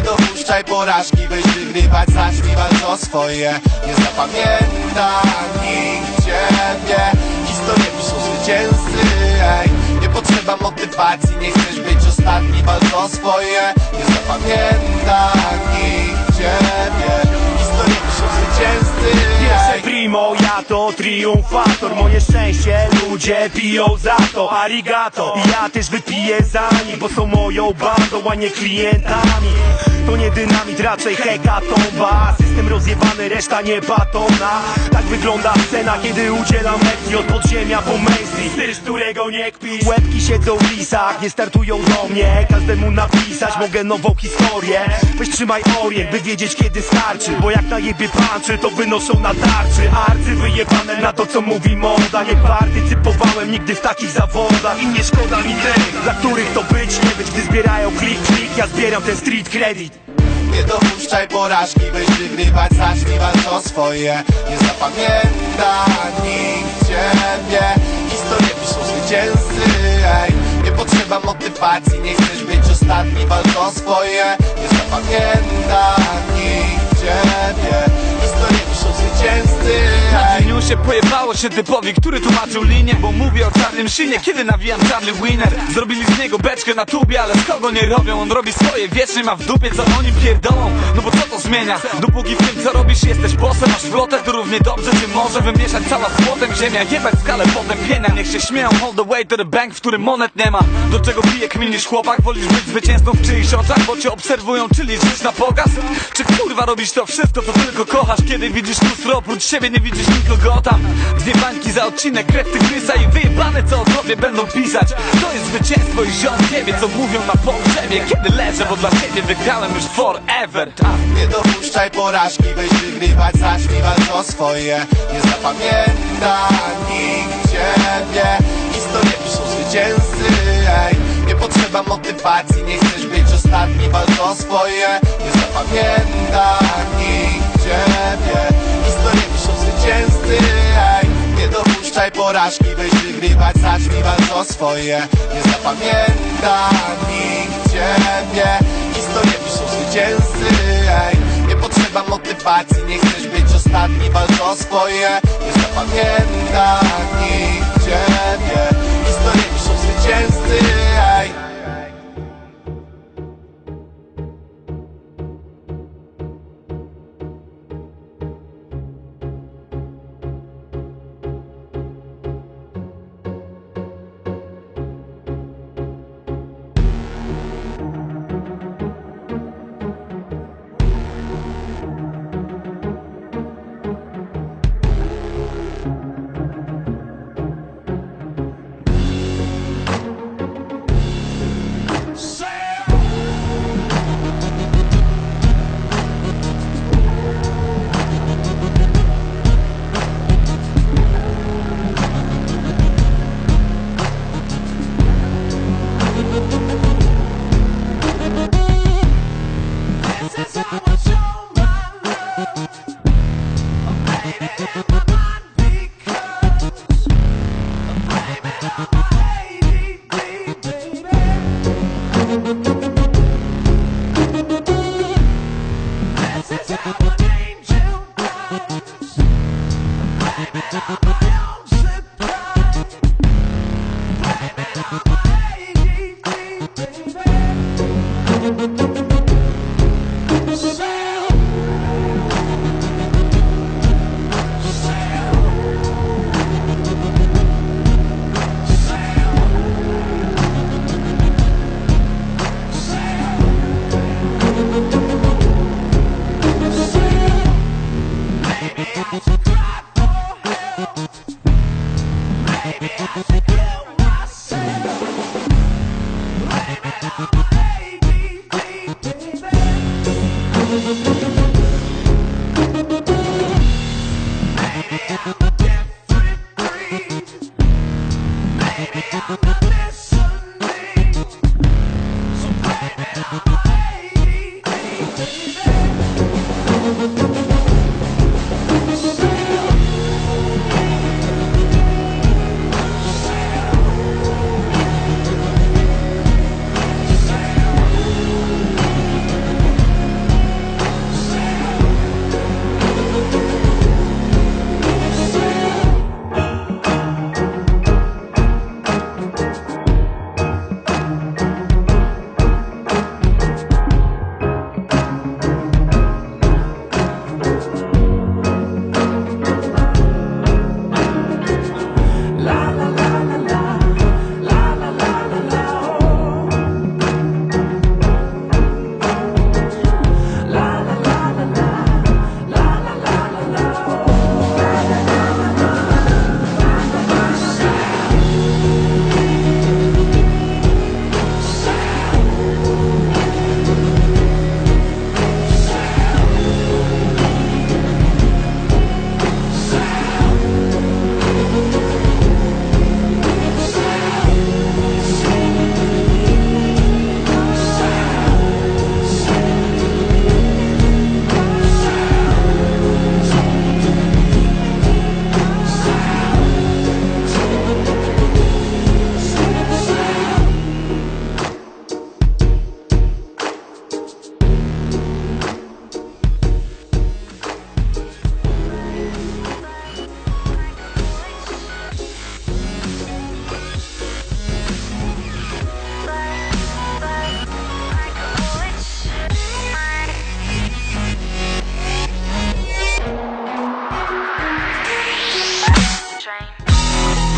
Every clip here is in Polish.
dopuszczaj porażki, weź wygrywać, zacznij walcz o swoje. Nie zapamięta nikt ciebie Historię piszą zwycięzcy, ej. Nie potrzeba motywacji, nie chcesz być ostatni, walcz o swoje. Nie zapamięta nikt ciebie Historię piszą zwycięzcy, ej. Primo, ja to triumfator. Moje szczęście ludzie piją za to Arigato. Ja też wypiję za nich Bo są moją bandą, a nie klientami To nie dynamit, raczej hekatomba System rozjebany, reszta nie batona. Tak wygląda scena, kiedy udzielam lekcji Od podziemia po mainstream Styl, którego nie kpisz Łebki siedzą w lisach, nie startują do mnie. Każdemu napisać mogę nową historię. Weź trzymaj orient, by wiedzieć kiedy starczy. Bo jak na jebie panczy, to wynoszą na tarczy. Arcy wyjebane na to co mówi moda. Nie partycypowałem nigdy w takich zawodach. I nie szkoda mi tych, dla których to być nie być. Gdy zbierają ja zbieram ten street credit. Nie dopuszczaj porażki, weź wygrywać, zacznij walcz o swoje. Nie zapamięta nikt ciebie Historię piszą zwycięzcy, ej. Nie potrzeba motywacji, nie chcesz być ostatni, walcz o swoje. Nie zapamięta nikt ciebie zwycięzcy, ej dniu się pojebało się typowi, który tłumaczył linię Bo mówię o czarnym szynie, kiedy nawijam czarny winner Zrobili z niego beczkę na tubie, ale z kogo nie robią On robi swoje, wiecznie ma w dupie, co oni pierdolą No bo co to zmienia? Dopóki w tym co robisz jesteś bossem Masz flotę, to równie dobrze cię może wymieszać cała złotem Ziemia, jebać skalę potępienia Niech się śmieją, all the way to the bank, w którym monet nie ma Do czego pije kminisz chłopak? Wolisz być zwycięzcą w czyichś oczach, bo cię obserwują, czyli żyć na pokaz? Czy kurwa robisz to wszystko, co tylko kochasz? Kiedy widzisz lustro, oprócz siebie nie widzisz nikogo tam. Dwie bańki za odcinek, krew tygrysa i wyjebane co o tobie będą pisać. To jest zwycięstwo i ziom ciebie, co mówią na pogrzebie Kiedy leżę, bo dla siebie wygrałem już forever. Tak. Nie dopuszczaj porażki, weź wygrywać, zacznij walcz o swoje. Nie zapamięta nikt ciebie. Historię piszą zwycięzcy, ej. Nie potrzeba motywacji, nie chcesz być ostatni, walcz o swoje. Nie zapamięta nikt ciebie Historię piszą zwycięzcy, ej. Nie dopuszczaj porażki, weź wygrywać, zacznij walcz o swoje. Nie zapamięta nikt ciebie. Historię piszą zwycięzcy, ej. Nie potrzeba motywacji, nie chcesz być ostatni, walcz o swoje. Nie zapamięta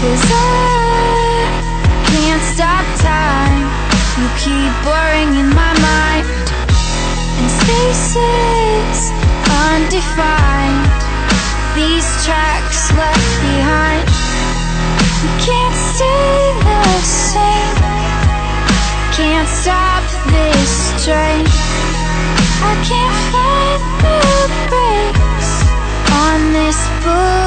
Cause I can't stop time. You keep boring in my mind. And spaces undefined. These tracks left behind. We can't stay the same. Can't stop this train. I can't find the brakes On this bullet